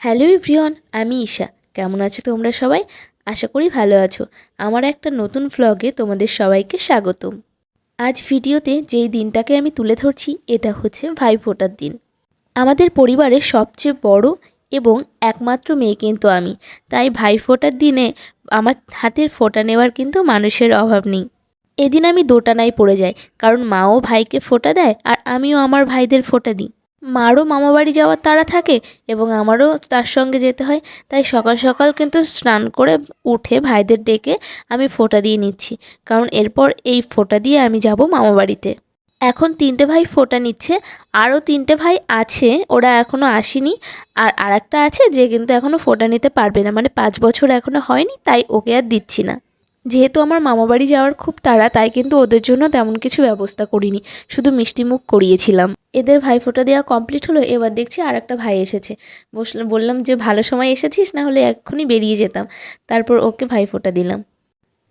Hello everyone, আমি ঈশা। কেমন আছো তোমরা সবাই? আশা করি ভালো আছো। আমার একটা নতুন ভ্লগে তোমাদের সবাইকে স্বাগতম। আজ ভিডিওতে যেই দিনটাকে আমি তুলে ধরছি, এটা হচ্ছে ভাইফোঁটার দিন। আমাদের পরিবারের সবচেয়ে বড় এবং একমাত্র মেয়ে কিন্তু আমি। তাই ভাইফোঁটার দিনে আমার হাতের ফোঁটা নেওয়ার কিন্তু মানুষের অভাব নেই। এদিন আমি দোটানায় পড়ে যাই, কারণ মাও ভাইকে ফোঁটা দেয় আর আমিও আমার ভাইদের ফোঁটা দিই। মারও মামাবাড়ি যাওয়ার তাড়া থাকে এবং আমারও তার সঙ্গে যেতে হয়। তাই সকাল সকাল কিন্তু স্নান করে উঠে ভাইদের ডেকে আমি ফোঁটা দিয়ে নিচ্ছি। কারণ এরপর এই ফোঁটা দিয়ে আমি যাব মামাবাড়িতে এখন তিনটে ভাই ফোঁটা নিচ্ছে। আরও তিনটে ভাই আছে, ওরা এখনও আসেনি। আর আরেকটা আছে যে কিন্তু এখনও ফোঁটা নিতে পারবে না। মানে পাঁচ বছর এখনও হয়নি, তাই ওকে আর দিচ্ছি না। যেহেতু আমার মামাবাড়ি যাওয়ার খুব তাড়া, তাই কিন্তু ওদের জন্য তেমন কিছু ব্যবস্থা করিনি। শুধু মিষ্টি মুখ করিয়েছিলাম। এদের ভাইফোঁটা দেওয়া কমপ্লিট হলো, এবার দেখছি আর একটা ভাই এসেছে। বসলাম বললাম যে, ভালো সময় এসেছিস, না হলে এক্ষুনি বেরিয়ে যেতাম। তারপর ওকে ভাইফোঁটা দিলাম।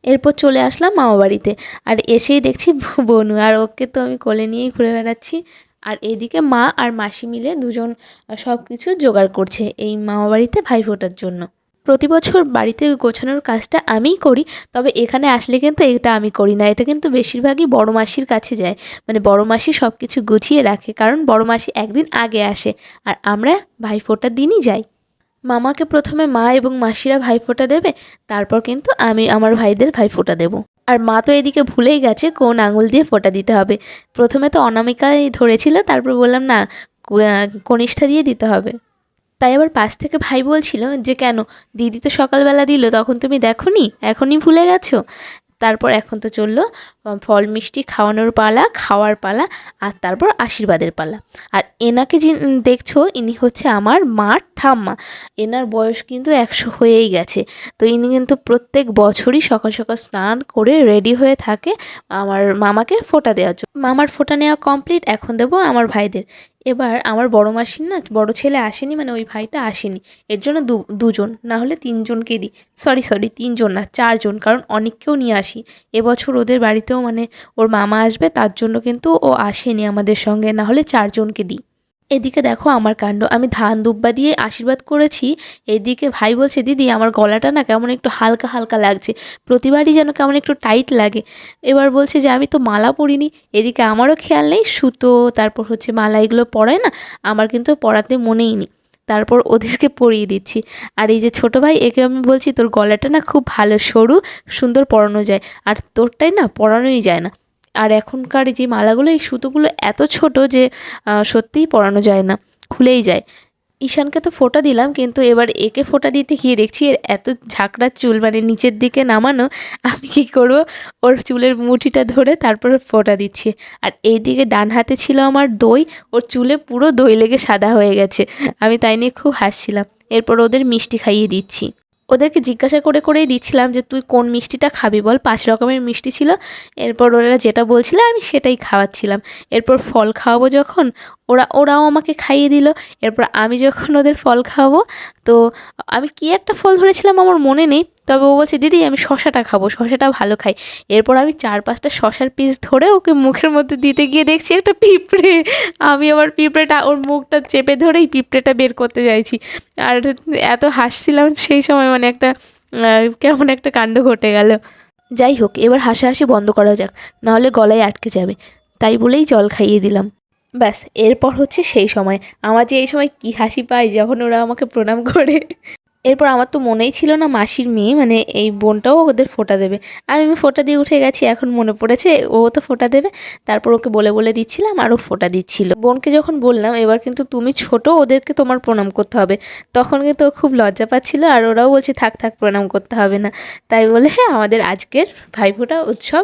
এরপর চলে আসলাম মামাবাড়িতে। আর এসেই দেখছি বনু আর ওকে তো আমি কোলে নিয়েই ঘুরে বেড়াচ্ছি। আর এদিকে মা আর মাসি মিলে দুজন সব কিছু জোগাড় করছে এই মামাবাড়িতে ভাইফোঁটার জন্য। প্রতি বছর বাড়িতে গোছানোর কাজটা আমিই করি, তবে এখানে আসলে কিন্তু এটা আমি করি না। এটা কিন্তু বেশিরভাগই বড় মাসির কাছে যায়। মানে বড় মাসি সব কিছু গুছিয়ে রাখে, কারণ বড় মাসি একদিন আগে আসে আর আমরা ভাইফোঁটার দিনই যাই। মামাকে প্রথমে মা এবং মাসিরা ভাইফোঁটা দেবে, তারপর কিন্তু আমি আমার ভাইদের ভাইফোঁটা দেবো। আর মা তো এদিকে ভুলেই গেছে, কোন আঙুল দিয়ে ফোঁটা দিতে হবে। প্রথমে তো অনামিকাই ধরেছিল, তারপর বললাম, না কনিষ্ঠা দিয়ে দিতে হবে। তাই আবার পাশ থেকে ভাই বলছিল যে, কেন? দিদি তো সকালবেলা দিল, তখন তুমি দেখোনি? এখনই ভুলে গেছো? তারপর এখন তো চলল। ফল, মিষ্টি খাওয়ানোর পালা, খাওয়ার পালা, আর তারপর আশীর্বাদের পালা। আর এনাকে যে দেখছ, ইনি হচ্ছে আমার মার ঠাম্মা। এনার বয়স কিন্তু একশো হয়েই গেছে। তো ইনি কিন্তু প্রত্যেক বছরই সকাল সকাল স্নান করে রেডি হয়ে থাকে আমার মামাকে ফোটা দেওয়ার জন্য। মামার ফোটা নেওয়া কমপ্লিট, এখন দেবো আমার ভাইদের। এবার আমার বড় মাসির না, বড় ছেলে আসেনি মানে ওই ভাইটা আসেনি। এর জন্য দু, দুজন, না হলে তিনজনকে দিই। সরি সরি, তিনজন না, চারজন, কারণ অনেককেও নিয়ে আসি। এবছর ওদের বাড়িতেও মানে ওর মামা আসবে, তার জন্য কিন্তু ও আসেনি আমাদের সঙ্গে, না হলে চারজনকে দিই। এদিকে দেখো আমার কাণ্ড, আমি ধান দুব্বা দিয়ে আশীর্বাদ করেছি, এদিকে ভাই বলছে, দিদি, আমার গলাটা না কেমন একটু হালকা হালকা লাগছে, প্রতিবারই যেন কেমন একটু টাইট লাগে। এবার বলছে যে, আমি তো মালা পরিনি। এদিকে আমারও খেয়াল নেই, সুতো, তারপর হচ্ছে মালা, এগুলো পরায় না, আমার কিন্তু পরাতে মনেই নেই। তারপর ওদেরকে পরিয়ে দিচ্ছি। আর এই যে ছোটো ভাই, একে আমি বলছি, তোর গলাটা না খুব ভালো, সরু, সুন্দর পরানো যায়। আর তোরটাই না পরানোই যায় না। আর এখনকার যে মালাগুলো, এই সুতোগুলো এত ছোট যে সত্যিই পরানো যায় না, খুলেই যায়। ঈশানকে তো ফোঁটা দিলাম, কিন্তু এবার একে ফোঁটা দিতে গিয়ে দেখছি এর এত ঝাঁকড়ার চুল মানে নিচের দিকে নামানো, আমি কী করব? ওর চুলের মুঠিটা ধরে তারপর ফোঁটা দিচ্ছি। আর এই দিকে ডান হাতে ছিল আমার দই, ওর চুলে পুরো দই লেগে সাদা হয়ে গেছে। আমি তাই নিয়ে খুব হাসছিলাম। এরপর ওদের মিষ্টি খাইয়ে দিচ্ছি। ওদেরকে জিজ্ঞাসা করে করেই দিচ্ছিলাম যে, তুই কোন মিষ্টিটা খাবি বল? পাঁচ রকমের মিষ্টি ছিল। এরপর ওরা যেটা বলছিল, আমি সেটাই খাওয়াচ্ছিলাম। এরপর ফল খাওয়াবো যখন ওরা, ওরাও আমাকে খাইয়ে দিল। এরপর আমি যখন ওদের ফল খাওয়াবো তো আমি কি একটা ফল ধরেছিলাম আমার মনে নেই, তবে ও বলছে, দিদি, আমি শশাটা খাব, শশাটা ভালো খাই। এরপর আমি চার পাঁচটা শশার পিস ধরে ওকে মুখের মধ্যে দিতে গিয়ে দেখছি একটা পিঁপড়ে। আমি আবার পিঁপড়েটা, ওর মুখটা চেপে ধরেই পিঁপড়েটা বের করতে চাইছি আর এত হাসছিলাম সেই সময় মানে একটা কেমন একটা কাণ্ড ঘটে গেল। যাই হোক, এবার হাসাহাসি বন্ধ করা যাক, নাহলে গলায় আটকে যাবে। তাই বলেই জল খাইয়ে দিলাম। ব্যাস, এরপর হচ্ছে সেই সময়। আমার যে এই সময় কী হাসি পায় যখন ওরা আমাকে প্রণাম করে। এরপর আমার তো মনেই ছিল না মাসির মেয়ে মানে এই বোনটাও ওদের ফোঁটা দেবে। আমি ফোঁটা দিয়ে উঠে গেছি, এখন মনে পড়েছে ও তো ফোটা দেবে। তারপর ওকে বলে বলে দিচ্ছিলাম আরও ফোঁটা দিচ্ছিল। বোনকে যখন বললাম, এবার কিন্তু তুমি ছোট, ওদেরকে তোমার প্রণাম করতে হবে। তখন কিন্তু খুব লজ্জা পাচ্ছিল, আর ওরাও বলছে, থাক থাক, প্রণাম করতে হবে না। তাই বলে আমাদের আজকের ভাইফোঁটা উৎসব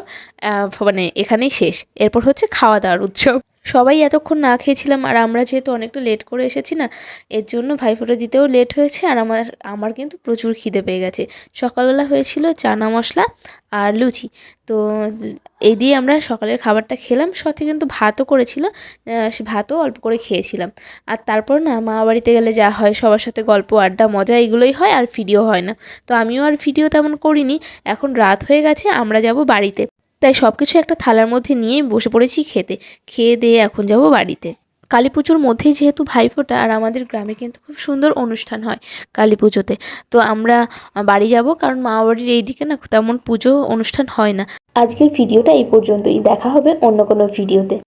মানে এখানেই শেষ। এরপর হচ্ছে খাওয়া দাওয়ার উৎসব। সবাই এতক্ষণ না খেয়েছিলাম আর আমরা যেহেতু অনেকটা লেট করে এসেছি না, এর জন্য ভাইফোঁটা দিতেও লেট হয়েছে আর আমার আমার কিন্তু প্রচুর খিদে পেয়ে গেছে। সকালবেলা হয়েছিল চানা মশলা আর লুচি। তো এই দিয়ে আমরা সকালের খাবারটা খেলাম, সাথে কিন্তু ভাতও করেছিল সে ভাতও অল্প করে খেয়েছিলাম। আর তারপর না মা বাড়িতে গেলে যা হয়, সবার সাথে গল্প, আড্ডা, মজা এগুলোই হয় আর ভিডিও হয় না। তো আমিও আর ভিডিও তেমন করিনি, এখন রাত হয়ে গেছে, আমরা যাব বাড়িতে। তাই সব কিছু একটা থালার মধ্যে নিয়ে বসে পড়েছি খেতে। খেয়ে দিয়ে এখন যাব বাড়িতে। কালী পুজোর মধ্যেই যেহেতু ভাইফোঁটা আর আমাদের গ্রামে কিন্তু খুব সুন্দর অনুষ্ঠান হয় কালী পুজোতে তো আমরা বাড়ি যাব কারণ মা বাড়ির এইদিকে না তেমন পুজো অনুষ্ঠান হয় না। আজকের ভিডিওটা এই পর্যন্তই। দেখা হবে অন্য কোনো ভিডিওতে।